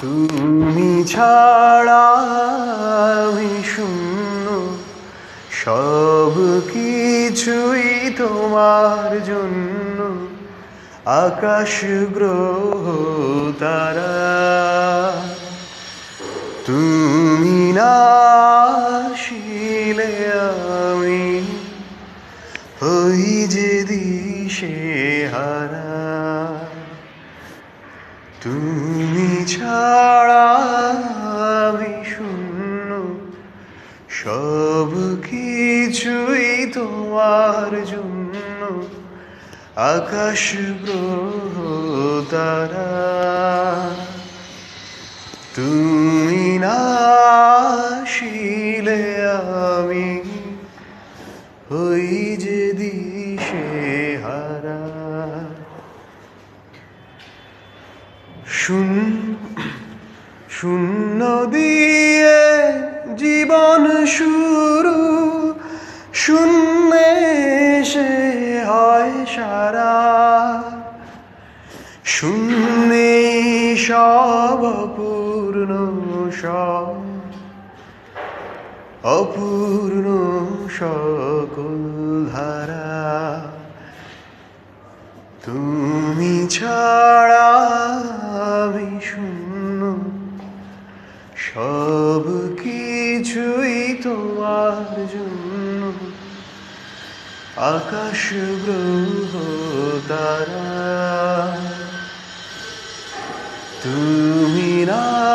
তুমি ছাড়া শূন্য। সব কিছুই তোমার জন্য। আকাশ গ্রহ তারা। তুমি না আসিলে আমি হই যে দিশে হারা তুমি ছাড়া আমি শূন্য। সব কিছুই তোমার জন্য। আকাশ গ্রহ তারা তুমি না আসিলে আমি হই যে দিশে হারা শূন্য শূন্য দিয়ে জীবন শুরু। শূন্যে সে হয় সারা। শূন্যে সব অপূর্ণ সব, অপূর্ণ সকল ধারা। তুমি ছাড়া সব কিছুই তোমার জন্য। আকাশ গ্রহ তারা। তুমি না